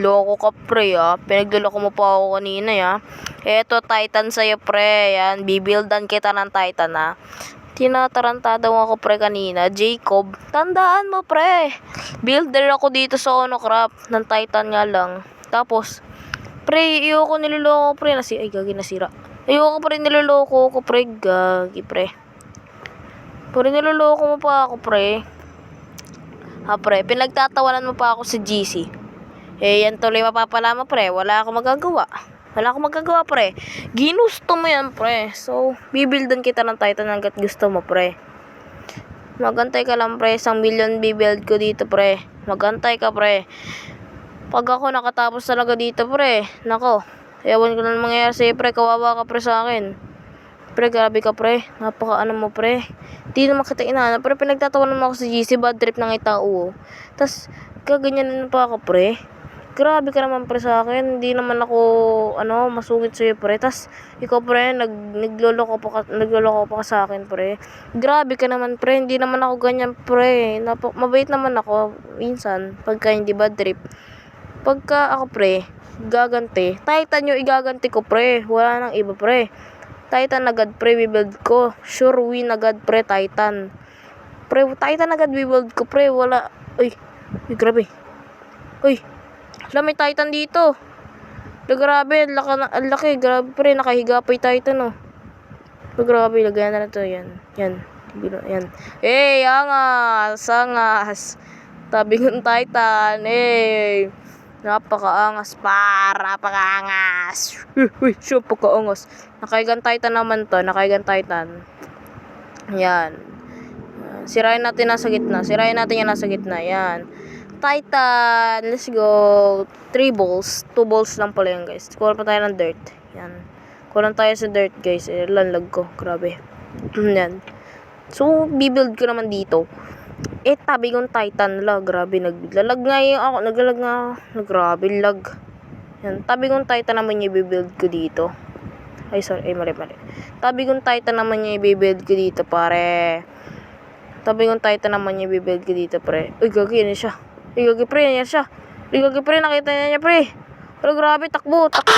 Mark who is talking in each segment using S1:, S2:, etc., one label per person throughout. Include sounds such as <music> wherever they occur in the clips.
S1: Loko ka pre ah. Pinagluloko mo pa ako kanina ya. Eto Titan sa'yo pre. Yan. Bibuildan kita ng Titan ah. Tinatarantado mo ako pre kanina. Jacob. Tandaan mo pre. Builder ako dito sa Onocraft. Ng Titan nga lang. Tapos. Pre, ayoko niloloko pre. Nasi Ay gagi nasira. Ayoko pre niloloko ko pre. Gagi pre. Pre niloloko mo pa ako pre. Ha pre, pinagtatawanan mo pa ako sa GC. Eh, yan tuloy mapapala mo, pre. Wala akong magagawa. Wala akong magagawa, pre. Ginusto mo yan, pre. So, bibildan kita ng Titan hanggat gusto mo, pre. Magantay ka lang, pre. Isang million bibuild ko dito, pre. Magantay ka, pre. Pag ako nakatapos talaga dito, pre. Nako. Ewan ko na ang mangyayari sa'yo, pre. Kawawa ka, pre, sa akin. Pre, grabe ka, pre. Napaka ano mo, pre. Di naman kita inaana. Pre, pinagtatawanan mo ako sa GC. Bad trip ng itao. oh. Tapos, kaganyan pa ako, pre. Grabe ka naman, pre, sa akin. Hindi naman ako, ano, masungit sa'yo, pre. Tapos, ikaw, pre, nag, nagloloko pa ka, nagloloko pa ka sa akin, pre. Grabe ka naman, pre. Hindi naman ako ganyan, pre. Napo, mabait naman ako, minsan, pagka hindi bad trip. Pagka ako, pre, gaganti. Titan yung igaganti ko, pre. Wala nang iba, pre. Titan agad, pre, bibuild ko. Sure win agad, pre, Titan. Pre, Titan agad bibuild ko, pre. Wala. Uy, uy, grabe. Uy, wala may Titan dito. Uy, grabe, ang laki, ang laki. Grabe, pre, nakahiga pa yung Titan, oh. Uy, grabe, lagayan na na to. Yan, yan. Yan. Hey, angas, angas. Tabi ng Titan, hey. Napakaangas, para, napakaangas. Uy, uy, siya, pagkaangas. Nakaigan Titan naman to, nakaigan Titan. Yan. Sirain natin nasa gitna. Sirain natin yan nasa gitna. Yan. Titan. Let's go. 3 balls. 2 balls lang pala yan, guys. Kuha pa tayo ng dirt. Yan. Kulang tayo sa dirt, guys. Eh, ko. Grabe. <clears throat> yan. So, bibuild ko naman dito. Eh, tabi kong Titan. La, grabe. Naglalag nga yung ako. Naglalag nga. ako. Grabe, lag. Yan. Tabi kong Titan naman yung bibuild ko dito. Ay, sorry. Ay, mali, mali. Tabi kong Titan naman yung i-build ko dito, pare. Tabi kong Titan naman yung i-build ko dito, pre. Uy, gagi, yan siya. Uy, gagi, pre, yan siya. Uy, gagi, pre, nakita niya niya, pre. Pero grabe, takbo, takbo.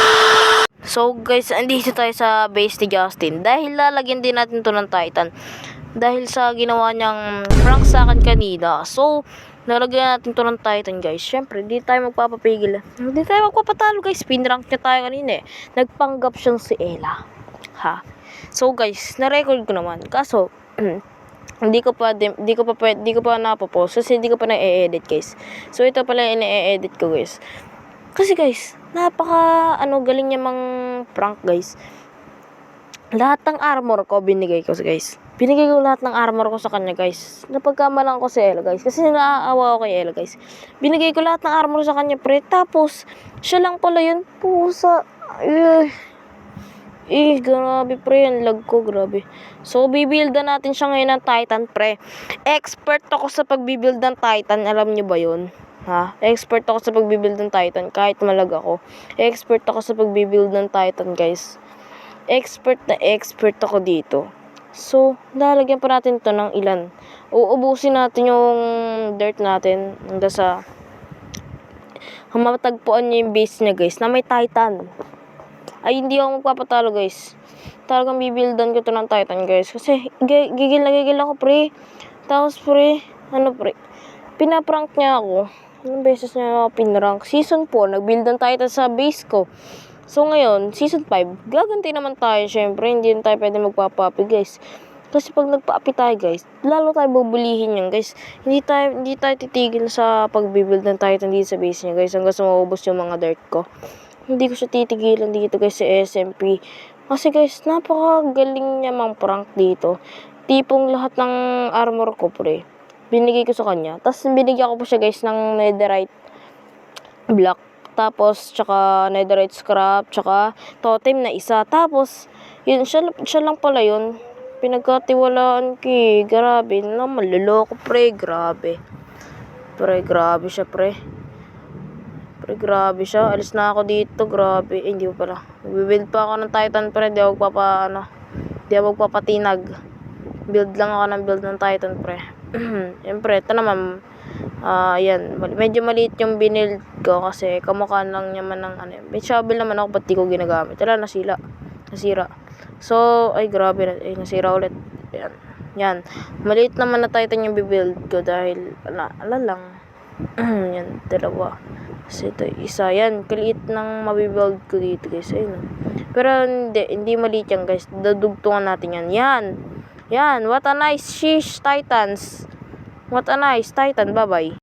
S1: So, guys, andito tayo sa base ni Justin. Dahil lalagyan din natin to ng Titan. Dahil sa ginawa niyang prank sa akin kanina. So, lalagyan natin to ng Titan, guys. Siyempre, di tayo magpapapigil. Hindi tayo magpapatalo, guys. Pinrank niya tayo kanina eh. Nagpanggap siyang si Ella. Ha? So, guys, na-record ko naman. Kaso, <clears throat> hindi ko pa di, di ko pa pwede, di ko pa napopost kasi hindi ko pa na-edit guys. So ito pala yung ine-edit ko guys. Kasi guys, napaka ano galing niya mang prank guys. Lahat ng armor ko binigay ko guys. Binigay ko lahat ng armor ko sa kanya guys. Napagkamalan ko si Ella guys. Kasi naaawa ako kay Ella guys. Binigay ko lahat ng armor sa kanya pre. Tapos, siya lang pala yun. Pusa. Eh. Eh, grabe pre, ang lag ko, grabe. So, bibuildan natin siya ngayon ng Titan, pre. Expert ako sa pagbibuild ng Titan, alam niyo ba yun? Ha? Expert ako sa pagbibuild ng Titan, kahit malag ako. Expert ako sa pagbibuild ng Titan, guys. Expert na expert ako dito. So, lalagyan pa natin to ng ilan. Uubusin natin yung dirt natin hanggang sa matagpuan niya yung base niya, guys, na may Titan ay hindi ako magpapatalo guys. Talagang bibildan ko to ng Titan guys. Kasi gi- gigil na gigil ako pre. Tapos pre, ano pre, pinaprank niya ako. Anong beses niya ako pinrank? Season 4, nagbuild ng Titan sa base ko. So ngayon, season 5, gaganti naman tayo syempre. Hindi tayo pwede magpapapi guys. Kasi pag nagpaapi tayo guys, lalo tayo bubulihin yan guys. Hindi tayo, hindi tayo titigil sa pagbibuild ng Titan dito sa base niya guys. Hanggang sa maubos yung mga dirt ko hindi ko siya titigilan dito guys sa SMP. Kasi guys, napakagaling niya mang prank dito. Tipong lahat ng armor ko, pre. Binigay ko sa kanya. Tapos binigyan ko po siya guys ng netherite block. Tapos, tsaka netherite scrap, tsaka totem na isa. Tapos, yun, siya, siya lang pala yun. Pinagkatiwalaan ko eh. Grabe na, maluloko pre. Grabe. Pre, grabe siya pre. Pre, grabe siya. Alis na ako dito. Grabe. Eh, hindi ko pala. Build pa ako ng Titan, pre. Di ako papa, ano. Di ako papatinag. Build lang ako ng build ng Titan, pre. <clears throat> Siyempre, ito naman. Ah, yan. Mal- medyo maliit yung binild ko kasi kamukha lang naman ng ano. May shovel naman ako, ba't di ko ginagamit? Wala, nasila. Nasira. So, ay grabe. Ay, nasira ulit. Yan. Yan. Maliit naman na Titan yung bibuild ko dahil, ala, ala lang. <clears throat> yan, dalawa. Kasi ito, isa. Yan, kaliit ng mabibuild ko dito guys. Ayun. oh. Pero hindi, hindi maliit yan guys. Dadugtungan natin yan. Yan. Yan. What a nice shish, Titans. What a nice Titan. Bye-bye.